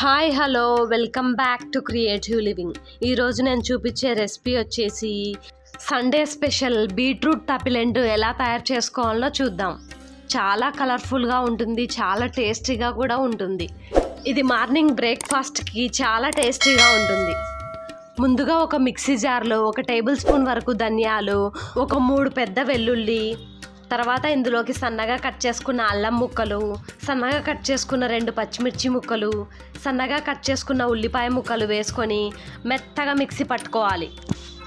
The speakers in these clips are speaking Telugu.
Hi hello welcome back to creative living. ఈరోజు నేను చూపించే రెసిపీ వచ్చేసి సండే స్పెషల్ బీట్రూట్ తపిలెండు ఎలా తయారు చేసుకోవాలో చూద్దాం. చాలా కలర్ఫుల్గా ఉంటుంది చాలా టేస్టీగా కూడా ఉంటుంది. ఇది మార్నింగ్ బ్రేక్ఫాస్ట్కి చాలా టేస్టీగా ఉంటుంది. ముందుగా ఒక మిక్సీ జార్లో ఒక టేబుల్ స్పూన్ వరకు ధనియాలు ఒక మూడు పెద్ద వెల్లుల్లి తర్వాత ఇందులోకి సన్నగా కట్ చేసుకున్న అల్లం ముక్కలు సన్నగా కట్ చేసుకున్న రెండు పచ్చిమిర్చి ముక్కలు సన్నగా కట్ చేసుకున్న ఉల్లిపాయ ముక్కలు వేసుకొని మెత్తగా మిక్సీ పట్టుకోవాలి.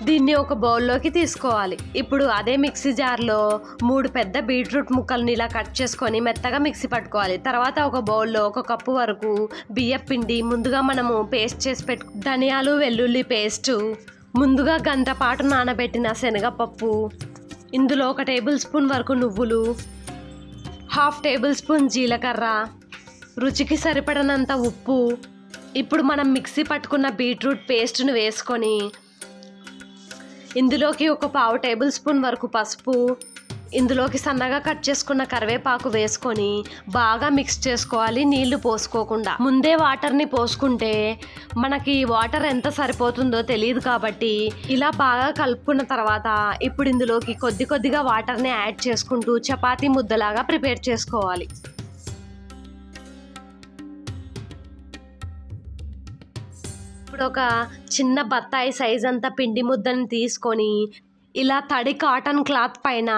దీన్ని ఒక బౌల్లోకి తీసుకోవాలి. ఇప్పుడు అదే మిక్సీ జార్లో మూడు పెద్ద బీట్రూట్ ముక్కల్ని ఇలా కట్ చేసుకొని మెత్తగా మిక్సీ పట్టుకోవాలి. తర్వాత ఒక బౌల్లో ఒక కప్పు వరకు బియ్యం పిండి ముందుగా మనము పేస్ట్ చేసి పెట్టు ధనియాలు వెల్లుల్లి పేస్టు ముందుగా గంట పాటు నానబెట్టిన శనగపప్పు ఇందులో ఒక టేబుల్ స్పూన్ వరకు నువ్వులు హాఫ్ టేబుల్ స్పూన్ జీలకర్ర రుచికి సరిపడనంత ఉప్పు. ఇప్పుడు మనం మిక్సీ పట్టుకున్న బీట్రూట్ పేస్ట్ను వేసుకొని ఇందులోకి ఒక పావు టేబుల్ స్పూన్ వరకు పసుపు ఇందులోకి సన్నగా కట్ చేసుకున్న కరివేపాకు వేసుకొని బాగా మిక్స్ చేసుకోవాలి నీళ్ళు పోసుకోకుండా. ముందే వాటర్ని పోసుకుంటే మనకి వాటర్ ఎంత సరిపోతుందో తెలియదు కాబట్టి ఇలా బాగా కలుపుకున్న తర్వాత ఇప్పుడు ఇందులోకి కొద్ది కొద్దిగా వాటర్ని యాడ్ చేసుకుంటూ చపాతీ ముద్దలాగా ప్రిపేర్ చేసుకోవాలి. ఇప్పుడు ఒక చిన్న బత్తాయి సైజ్ అంతా పిండి ముద్దని తీసుకొని ఇలా తడి కాటన్ క్లాత్ పైన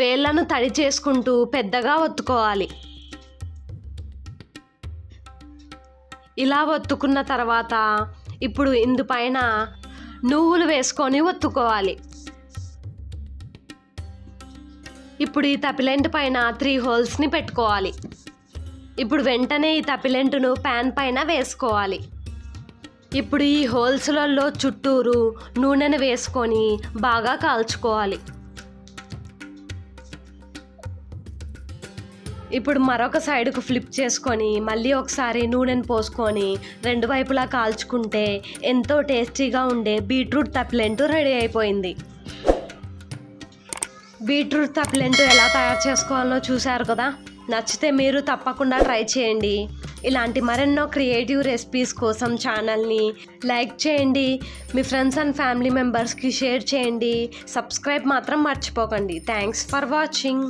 వేళ్ళను తడి చేసుకుంటూ పెద్దగా ఒత్తుకోవాలి. ఇలా ఒత్తుకున్న తర్వాత ఇప్పుడు ఇందుపైన నువ్వులు వేసుకొని ఒత్తుకోవాలి. ఇప్పుడు ఈ తపిలెంట్ పైన త్రీ హోల్స్ని పెట్టుకోవాలి. ఇప్పుడు వెంటనే ఈ తపిలెంటును ప్యాన్ పైన వేసుకోవాలి. ఇప్పుడు ఈ హోల్స్లలో చుట్టూరు నూనెను వేసుకొని బాగా కాల్చుకోవాలి. ఇప్పుడు మరొక సైడ్కు ఫ్లిప్ చేసుకొని మళ్ళీ ఒకసారి నూనెను పోసుకొని రెండు వైపులా కాల్చుకుంటే ఎంతో టేస్టీగా ఉండే బీట్రూట్ తప్పిలెంటు రెడీ అయిపోయింది. బీట్రూట్ తప్పిలెంటు ఎలా తయారు చేసుకోవాలో చూశారు కదా? నచ్చితే మీరు తప్పకుండా ట్రై చేయండి. ఇలాంటి మరెన్నో క్రియేటివ్ రెసిపీస్ కోసం ఛానల్ని లైక్ చేయండి. మీ ఫ్రెండ్స్ అండ్ ఫ్యామిలీ మెంబర్స్కి షేర్ చేయండి. సబ్స్క్రైబ్ మాత్రం మర్చిపోకండి. Thanks for watching.